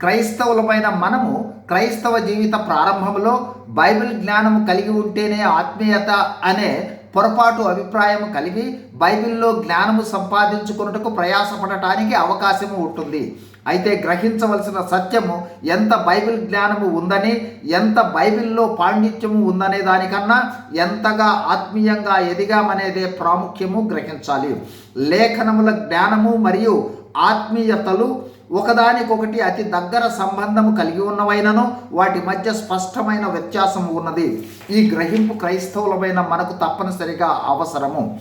క్రైస్తవులమైన మనము క్రైస్తవ జీవిత ప్రారంభంలో బైబిల్ జ్ఞానము కలిగి ఉంటేనే ఆత్మీయత అనే పొరపాటు అభిప్రాయం కలిగి బైబిల్లో జ్ఞానము సంపాదించుకున్నట్టుకు ప్రయాసపడటానికి అవకాశము ఉంటుంది. అయితే గ్రహించవలసిన సత్యము ఎంత బైబిల్ జ్ఞానము ఉందని ఎంత బైబిల్లో పాండిత్యము ఉందనే దానికన్నా ఎంతగా ఆత్మీయంగా ఎదిగామనేదే ప్రాముఖ్యము గ్రహించాలి. లేఖనముల జ్ఞానము మరియు ఆత్మీయతలు ఒకదానికొకటి అతి దగ్గర సంబంధము కలిగి ఉన్నవైనను వాటి మధ్య స్పష్టమైన వ్యత్యాసం ఉన్నది. ఈ గ్రహింపు క్రైస్తవులమైన మనకు తప్పనిసరిగా అవసరము.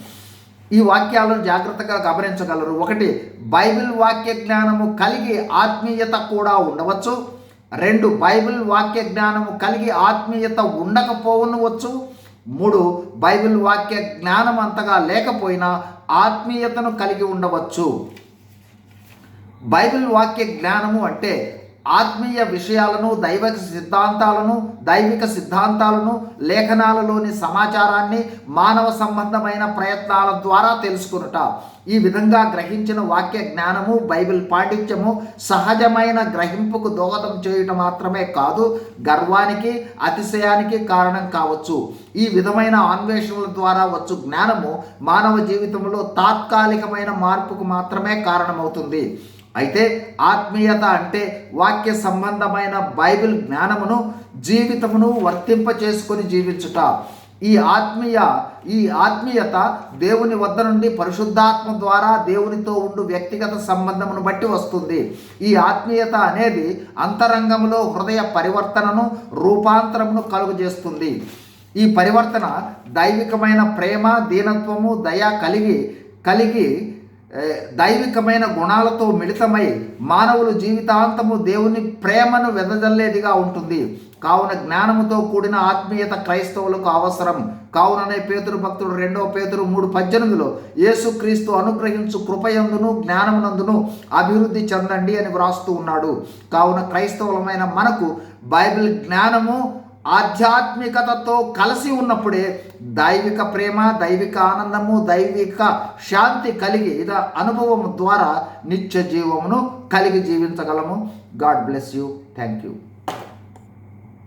ఈ వాక్యాలను జాగ్రత్తగా గమనించగలరు. ఒకటి బైబిల్ వాక్య జ్ఞానము కలిగి ఆత్మీయత కూడా ఉండవచ్చు. రెండు బైబిల్ వాక్య జ్ఞానము కలిగి ఆత్మీయత ఉండకపోవచ్చు మూడు బైబిల్ వాక్య జ్ఞానం అంతగా లేకపోయినా ఆత్మీయతను కలిగి ఉండవచ్చు. బైబిల్ వాక్య జ్ఞానము అంటే ఆత్మీయ విషయాలను దైవిక సిద్ధాంతాలను దైవిక సిద్ధాంతాలను లేఖనాలలోని సమాచారాన్ని మానవ సంబంధమైన ప్రయత్నాల ద్వారా తెలుసుకునుట. ఈ విధంగా గ్రహించిన వాక్య జ్ఞానము బైబిల్ పాండిత్యము సహజమైన గ్రహింపుకు దోహదం చేయటం మాత్రమే కాదు గర్వానికి అతిశయానికి కారణం కావచ్చు. ఈ విధమైన అన్వేషణల ద్వారా వచ్చు జ్ఞానము మానవ జీవితంలో తాత్కాలికమైన మార్పుకు మాత్రమే కారణమవుతుంది. అయితే ఆత్మీయత అంటే వాక్య సంబంధమైన బైబిల్ జ్ఞానమును జీవితమును వర్తింప చేసుకొని జీవించుట. ఈ ఆత్మీయ ఈ ఆత్మీయత దేవుని వద్ద నుండి పరిశుద్ధాత్మ ద్వారా దేవునితో ఉండు వ్యక్తిగత సంబంధమును బట్టి వస్తుంది. ఈ ఆత్మీయత అనేది అంతరంగంలో హృదయ పరివర్తనను రూపాంతరమును కలుగజేస్తుంది. ఈ పరివర్తన దైవికమైన ప్రేమ దీనత్వము దయ కలిగి కలిగి దైవికమైన గుణాలతో మిళితమై మానవులు జీవితాంతము దేవుని ప్రేమను వెదజల్లేదిగా ఉంటుంది. కావున జ్ఞానముతో కూడిన ఆత్మీయత క్రైస్తవులకు అవసరం. కావుననే పేతురు భక్తుడు రెండవ పేతురు మూడు పద్దెనిమిదిలో యేసుక్రీస్తు అనుగ్రహించు కృపయందును జ్ఞానమునందును అభివృద్ధి చెందండి అని వ్రాస్తూ ఉన్నాడు. కావున క్రైస్తవులమైన మనకు బైబిల్ జ్ఞానము ఆధ్యాత్మికతతో కలిసి ఉన్నప్పుడే దైవిక ప్రేమ దైవిక ఆనందము దైవిక శాంతి కలిగి ఇద అనుభవం ద్వారా నిత్య జీవమును కలిగి జీవించగలము. God bless you. Thank you